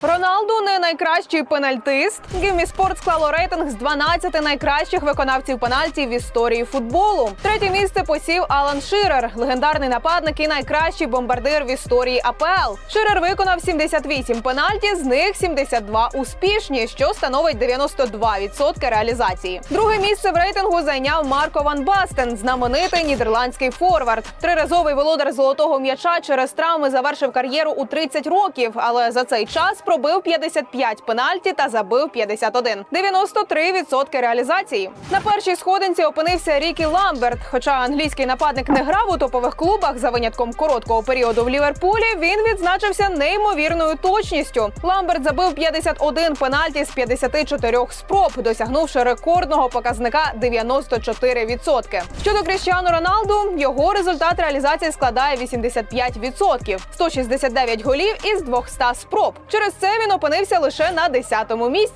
Роналду не найкращий пенальтист. Гіммі Спорт склало рейтинг з 12 найкращих виконавців пенальті в історії футболу. Третє місце посів Алан Ширер, легендарний нападник і найкращий бомбардир в історії АПЛ. Ширер виконав 78 пенальті, з них 72 успішні, що становить 92% реалізації. Друге місце в рейтингу зайняв Марко Ван Бастен, знаменитий нідерландський форвард. Триразовий володар золотого м'яча через травми завершив кар'єру у 30 років, але за цей час пробив 55 пенальті та забив 51. 93% реалізації. На першій сходинці опинився Рікі Ламберт. Хоча англійський нападник не грав у топових клубах за винятком короткого періоду в Ліверпулі, він відзначився неймовірною точністю. Ламберт забив 51 пенальті з 54 спроб, досягнувши рекордного показника 94%. Щодо Кріщану Роналду, його результат реалізації складає 85%. 169 голів із 200 спроб. Через це він опинився лише на 10-му місці.